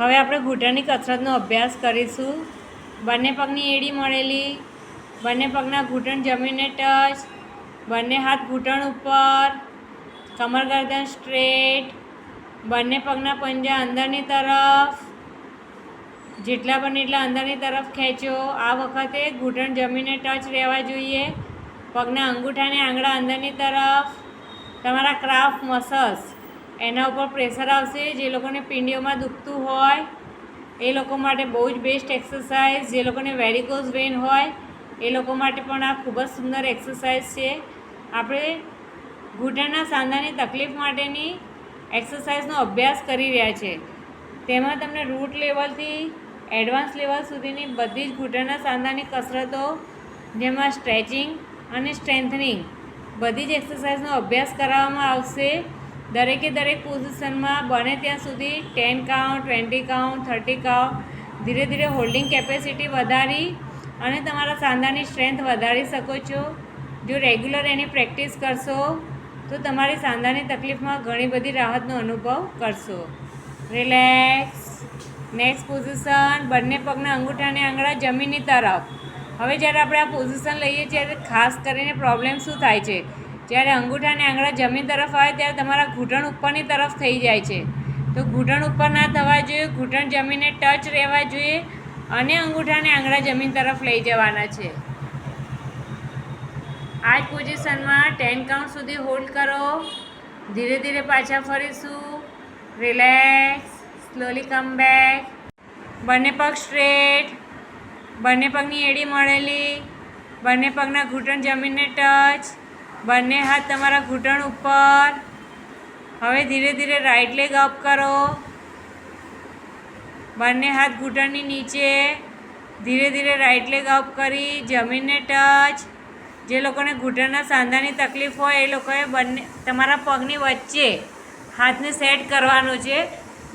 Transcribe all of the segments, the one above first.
હવે આપણે ઘૂંટણની કસરતનો અભ્યાસ કરીશું. બંને પગની એડી મળેલી, બંને પગના ઘૂંટણ જમીને ટચ, બંને હાથ ઘૂંટણ ઉપર, કમર ગરદન સ્ટ્રેટ, બંને પગના પંજા અંદરની તરફ, જેટલા બને એટલા અંદરની તરફ ખેંચો. આ વખતે ઘૂંટણ જમીને ટચ રહેવા જોઈએ. પગના અંગૂઠાને આંગળા અંદરની તરફ. તમારા ક્રાફ્ટ મસલ્સ એના ઉપર પ્રેશર આવશે, જે લોકોને પિંડીઓમાં દુખતું હોય, એ લોકો માટે બહુ જ બેસ્ટ એક્સરસાઇઝ જે લોકોને વેરિકોઝ વેન હોય, એ લોકો માટે પણ આ ખૂબ જ સુંદર એક્સરસાઇઝ છે. આપણે ઘૂંટણના સાંધાની તકલીફ માટેની એક્સરસાઇઝનો અભ્યાસ કરી રહ્યા છે. તેમાં તમને રૂટ લેવલથી એડવાન્સ લેવલ સુધીની બધી જ ઘૂંટણના સાંધાની કસરતો, જેમાં સ્ટ્રેચિંગ અને સ્ટ્રેન્થનિંગ બધી જ એક્સરસાઇઝનો અભ્યાસ કરાવવામાં આવશે. દરેકે દરેક પોઝિશનમાં બને ત્યાં સુધી ten count twenty count thirty count ધીરે ધીરે હોલ્ડિંગ કેપેસિટી વધારી અને તમારા સાંધાની સ્ટ્રેન્થ વધારી શકો છો. જો રેગ્યુલર એની પ્રેક્ટિસ કરશો, તો તમારી સાંધાની તકલીફમાં ઘણી બધી રાહતનો અનુભવ કરશો. રિલેક્સ નેક્સ્ટ પોઝિશન બંને પગના અંગૂઠાને આંગળા જમીનની તરફ. હવે જ્યારે આપણે આ પોઝિશન લઈએ ત્યારે ખાસ કરીને પ્રોબ્લેમ શું થાય છે? જ્યારે અંગૂઠાને આંગળા જમીન તરફ આવે ત્યારે તમારા ઘૂંટણ ઉપરની તરફ થઈ જાય છે. તો ઘૂંટણ ઉપર ના થવા જોઈએ, ઘૂંટણ જમીને ટચ રહેવા જોઈએ અને અંગૂઠાને આંગળા જમીન તરફ લઈ જવાના છે. આ જ પોઝિશનમાં ટેન કાઉન્ટ સુધી હોલ્ડ કરો. ધીરે ધીરે પાછા ફરીશું. Relax, slowly come back. બંને પગ સ્ટ્રેટ. બંને પગની એડી મળેલી. બંને પગના ઘૂંટણ જમીનને ટચ. બંને હાથ તમારા ઘૂંટણ ઉપર. હવે ધીરે ધીરે રાઈટ લેગ અપ કરો. બંને હાથ ઘૂંટણની નીચે. ધીરે ધીરે રાઈટ લેગ અપ કરી, જમીનને ટચ જે લોકોને ઘૂંટણના સાંધાની તકલીફ હોય એ લોકોએ બંને, તમારા પગની વચ્ચે હાથને સેટ કરવાનો છે,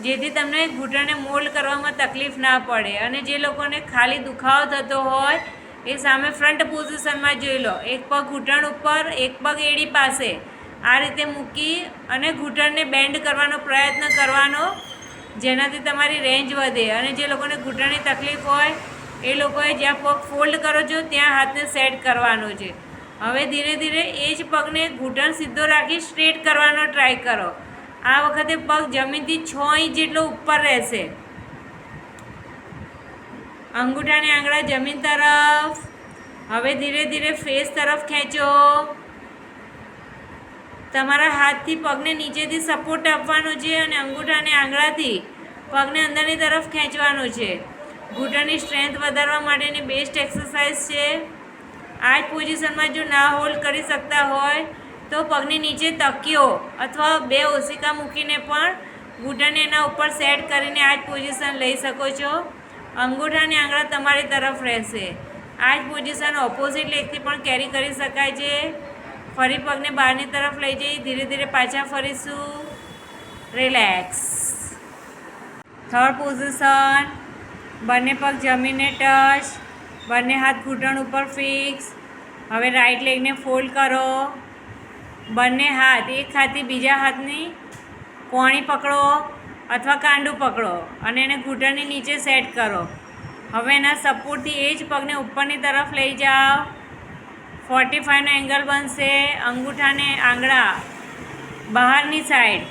જેથી તમને ઘૂંટણને મોલ્ડ કરવામાં તકલીફ ના પડે. અને જે લોકોને ખાલી દુખાવો થતો હોય એ સામે ફ્રન્ટ પોઝિશનમાં જોઈ લો. એક પગ ઘૂંટણ ઉપર, એક પગ એડી પાસે. આ રીતે મૂકી અને ઘૂંટણને બેન્ડ કરવાનો પ્રયત્ન કરવાનો, જેનાથી તમારી રેન્જ વધે. અને જે લોકોને ઘૂંટણની તકલીફ હોય, એ લોકોએ જ્યાં પગ ફોલ્ડ કરો છો, ત્યાં હાથને સેટ કરવાનો છે. હવે ધીરે ધીરે એ જ પગને ઘૂંટણ સીધો રાખી સ્ટ્રેટ કરવાનો ટ્રાય કરો. આ વખતે પગ જમીનથી છ ઇંચ જેટલો ઉપર રહેશે. અંગૂઠાને આંગળા જમીન તરફ. હવે ધીરે ધીરે ફેસ તરફ ખેંચો. તમારા હાથથી પગને નીચેથી સપોર્ટ આપવાનો છે અને અંગૂઠાને આંગળાથી પગને અંદરની તરફ ખેંચવાનો છે. ઘૂંટણની સ્ટ્રેન્થ વધારવા માટેની બેસ્ટ એક્સરસાઇઝ છે. આ જ પોઝિશનમાં જો ના હોલ્ડ કરી શકતા હોય, તો પગની નીચે તકીઓ અથવા બે ઓશિકા મૂકીને પણ ઘૂંટણને એના ઉપર સેટ કરીને આ જ પોઝિશન લઈ શકો છો. અંગૂઠાની આંગળા તમારી તરફ રહેશે. આ જ પોઝિશન ઓપોઝિટ લેગથી પણ કેરી કરી શકાય છે. ફરી પગને બહારની તરફ લઈ જઈ, ધીરે ધીરે પાછા ફરીશું. રિલેક્સ થર્ડ પોઝિશન બંને પગ જમીને ટચ બંને હાથ ઘૂંટણ ઉપર ફિક્સ હવે રાઈટ લેગને ફોલ્ડ કરો. બંને હાથ એક હાથથી બીજા હાથની કોણી પકડો. અથવા કાંડું પકડો અને એને ઘૂંટણની નીચે સેટ કરો. હવે એના સપોર્ટથી એ જ પગને ઉપરની તરફ લઈ જાઓ. ફોર્ટી ફાઈવનો એંગલ બનશે. અંગૂઠાને આંગળા બહારની સાઈડ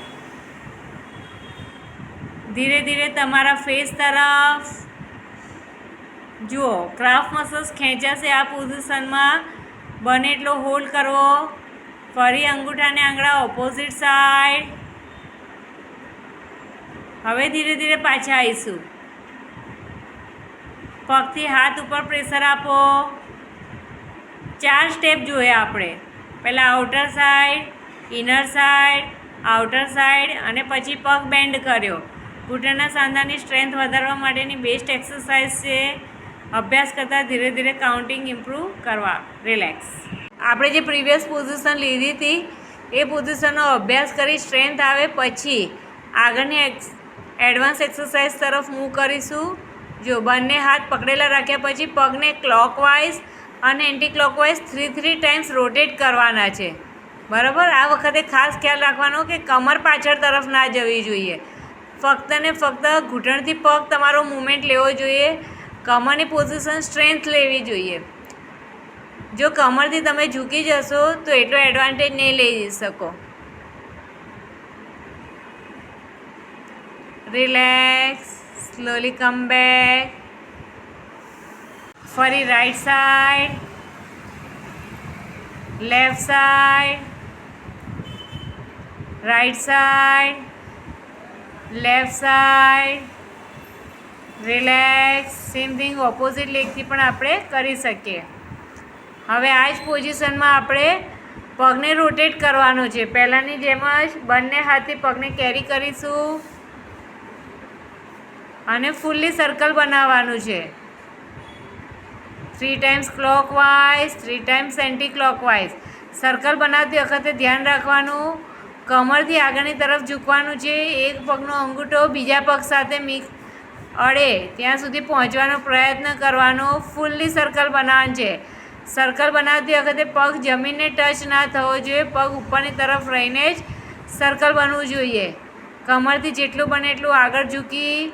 ધીરે ધીરે તમારા ફેસ તરફ. જુઓ ક્રાફ્ટ મસલ્સ ખેંચાશે આ પોઝિશનમાં બને એટલો હોલ્ડ કરવો ફરી અંગૂઠાને આંગળા ઓપોઝિટ સાઈડ હવે ધીરે ધીરે પાછા આવીશું. પગથી હાથ ઉપર પ્રેશર આપો. ચાર સ્ટેપ જોઈએ આપણે. પહેલાં outer side inner side outer side અને પછી પગ બેન્ડ કર્યો. ઘૂંટણના સાંધાની સ્ટ્રેન્થ વધારવા માટેની બેસ્ટ એક્સરસાઇઝ છે. અભ્યાસ કરતાં ધીરે ધીરે કાઉન્ટિંગ ઇમ્પ્રૂવ કરવા. રિલેક્સ આપણે જે પ્રીવિયસ પોઝિશન લીધી હતી, એ પોઝિશનનો અભ્યાસ કરી સ્ટ્રેન્થ આવે પછી આગળની એડવાન્સ એક્સરસાઇઝ તરફ મૂવ કરીશું. જો બંને હાથ પકડેલા રાખ્યા પછી પગને ક્લોકવાઇઝ અને anti clockwise three three times rotate કરવાના છે. બરાબર? આ વખતે ખાસ ખ્યાલ રાખવાનો કે કમર પાછળ તરફ ના જવી જોઈએ. ફક્ત ને ફક્ત ઘૂંટણથી પગ તમારો મૂવમેન્ટ લેવો જોઈએ. કમરની પોઝિશન સ્ટ્રેન્થ લેવી જોઈએ. જો કમરથી તમે ઝૂકી જશો તો એટલો એડવાન્ટેજ નહીં લઈ શકો. રિલેક્સ સ્લોલી કમ બેક ફરી right side left side right side left side relax same thing opposite લેગથી પણ આપણે કરી શકીએ. હવે આ જ પોઝિશનમાં આપણે પગને રોટેટ કરવાનું છે. પહેલાંની જેમ જ બંને હાથથી પગને કેરી કરીશું. અને ફૂલ્લી સર્કલ બનાવવાનું છે. Three times clockwise three times anti clockwise circle બનાવતી વખતે ધ્યાન રાખવાનું, કમરથી આગળની તરફ ઝૂકવાનું છે. એક પગનો અંગૂઠો બીજા પગ સાથે મિક્સ અડે, ત્યાં સુધી પહોંચવાનો પ્રયત્ન કરવાનો. ફૂલ્લી સર્કલ બનાવવાનું છે. સર્કલ બનાવતી વખતે પગ જમીનને ટચ ના થવો જોઈએ, પગ ઉપરની તરફ રહીને જ સર્કલ બનવું જોઈએ. કમરથી જેટલું બને એટલું આગળ ઝૂકી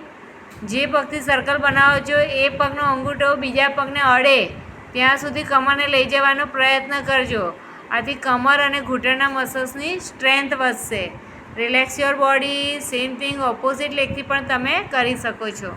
જે પગથી સર્કલ બનાવો છો, એ પગનો અંગૂઠો બીજા પગને અડે, ત્યાં સુધી કમરને લઈ જવાનો પ્રયત્ન કરજો. આથી કમર અને ઘૂંટણના મસલ્સની સ્ટ્રેન્થ વધશે. Relax your body same thing opposite લેગથી પણ તમે કરી શકો છો.